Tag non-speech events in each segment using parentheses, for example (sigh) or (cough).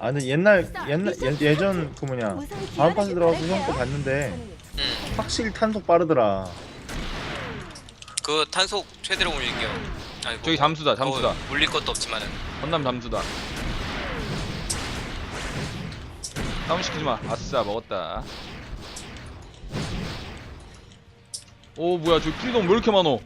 아 근데 옛날 옛날 예, 예전 그 뭐냐 다음 파스 들어가서 형거 봤는데 응. 확실히 탄속 빠르더라. 그 탄속 최대로 올릴게요. 아이고, 저기 잠수다, 더 잠수다. 올릴 것도 없지만은. 건담 잠수다. 다운 시키지 마. 아싸 먹었다. 오 뭐야 저기 프리덤 왜 이렇게 많어?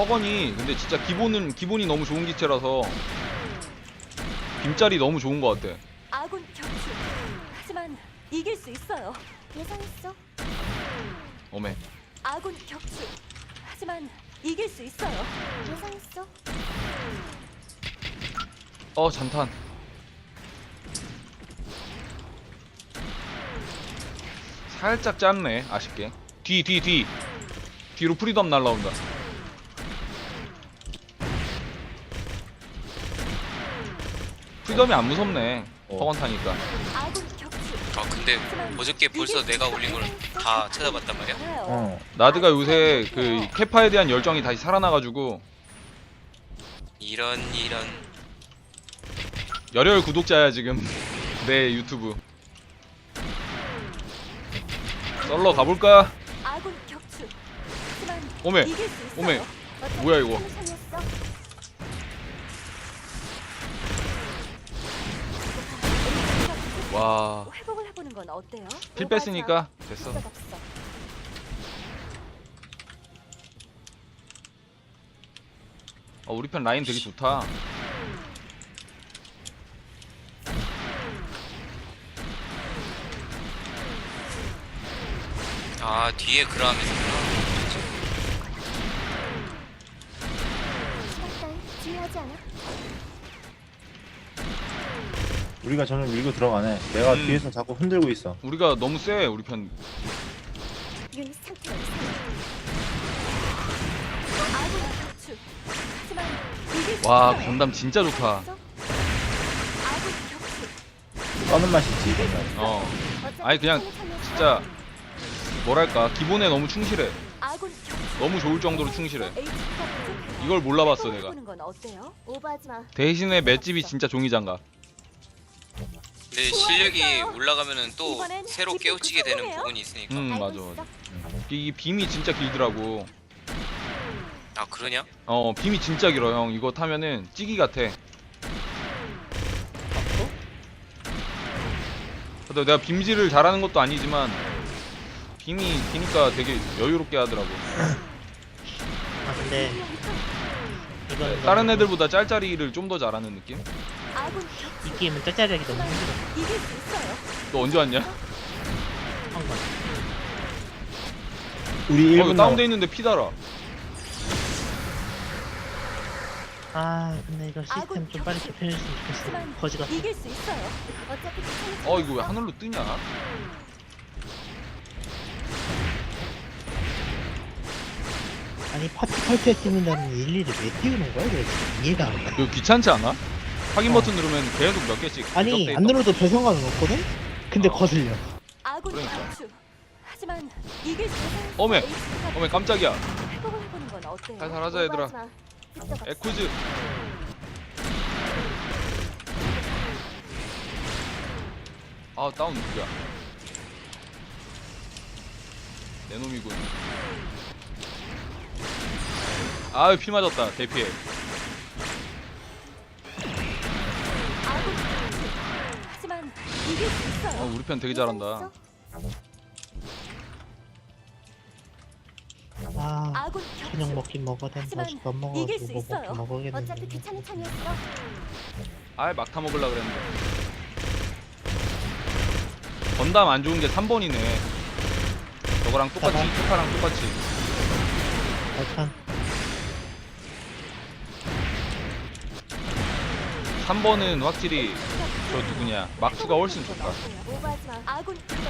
허건이 근데 진짜 기본은 기본이 너무 좋은 기체라서 빔짤이 너무 좋은 것 같아. 아군 격추. 하지만 이길 수 있어요. 예상했어. 어메. 아군 격추. 하지만 이길 수 있어요. 예상했어. 어 잔탄. 살짝 짧네 아쉽게. 뒤 뒤 뒤. 뒤로 프리덤 날라온다. 프리덤이 안 무섭네. 어. 허건 타니까. 아 근데 어저께 벌써 내가 올린 걸 다 찾아봤단 말이야. 어. 나드가 요새 그 캐파에 대한 열정이 다시 살아나가지고 이런 이런. 열혈 구독자야 지금 (laughs) 내 유튜브. 썰러 가볼까? 오메. 오메. 뭐야, 이거? 와. 회복을 해보는 건 어때요? 필 뺐으니까 됐어. 없어. 어, 우리 편 라인 되게 좋다. 아 뒤에 그라함에서. 시간 따위 중요하지 않아. 우리가 점점 밀고 들어가네. 내가 음. 뒤에서 자꾸 흔들고 있어. 우리가 너무 세 우리 편. 유닛 상태가 이상해. 아군 격추. 하지만 이길 수와 있어요. 건담 진짜 좋다. 아군 격추. 떠는 맛이 있지 이건. 어. 어차피 아니, 그냥 진짜 뭐랄까 기본에 너무 충실해. 아군 격추. 너무 좋을 정도로 충실해. 이걸 몰라봤어 내가. 해보는 건 어때요? 오버하지 마. 대신에 맷집이 진짜 종이장갑. 근데 실력이 올라가면은 또 이번엔 새로 깨우치게 되는? 부분이 있으니까. 음 알고 맞아. 맞아. 이 빔이 진짜 길더라고. 아 그러냐? 어 빔이 진짜 길어 형. 이거 타면은 찌기 같아. 근데 내가 빔질을 잘하는 것도 아니지만 빔이 기니까 되게 여유롭게 하더라고. 아 근데 다른 애들보다 짤짤이를 좀 더 잘하는 느낌? 이 게임은 짤짤하기 너무 힘들어. 너 언제 왔냐? 한번 우리 어, 1분 이거 남았. 다운돼 있는데 피 달아. 아 근데 이거 시스템 좀 빨리. 개편해줬으면 좋겠어 거지 같아 이길 수 있어요. 어차피 천천히 어 이거 왜. 하늘로 뜨냐? 아니 파티 뛰는다는 일일이 왜 띄우는 거야 도대체 이해가 안 가. 이거 귀찮지 않아? 확인 어. 버튼 누르면 계속 몇 개씩 아니 안 눌러도 별 상관은 없거든? 근데 어. 거슬려 아군 그러니까. 하지만 이길 수. 어메, 어메 깜짝이야. 회복을 해보는 건 어때요? 살살 하자 얘들아. 오버하지 마. 뜯어봤어. 에쿠즈. 아 다운 누구야? 내 놈이군. 아유 피 맞았다 대피해. 아군 격추. 하지만 이길 수 있어요. 어 우리 편 되게 잘한다. 아 아군 격추. 먹긴 먹어야 된다 아직 안 이길 수 먹어가지고 뭐 있어요. 먹긴 어차피 먹어야겠는데 귀찮은 참이었어. 아예 막 타 먹으려 그랬는데. 건담 안 좋은 게 3번이네. 저거랑 똑같이. 캐파랑 똑같이. 발판 3번은 확실히 저 누구냐 막수가 훨씬 좋다. 오버하지 마. 아군 격추.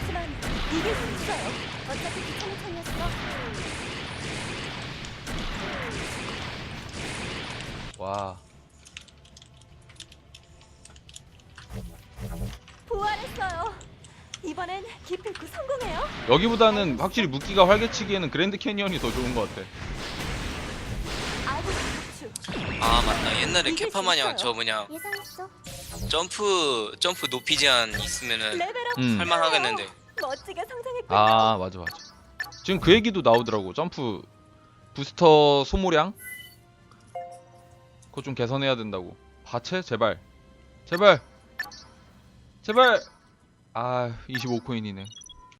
하지만 이길 수 있어요. 어차피 귀찮은 참이었어. 와. 부활했어요. 이번엔 기필코 성공해요. 여기보다는 확실히 무기가 활개치기에는 그랜드 캐니언이 더 좋은 것 같아. 아 맞다. 옛날에 캐파 수 마냥. 저 뭐냐 예상했어. 점프 점프 높이 제한 있으면은 레벨업 음. 할만하겠는데. 멋지게. 아 맞아 맞아. 지금 그 얘기도 나오더라고. 점프 부스터 소모량? 그거 좀 개선해야 된다고. 바체 제발. 제발. 제발. 아 25코인이네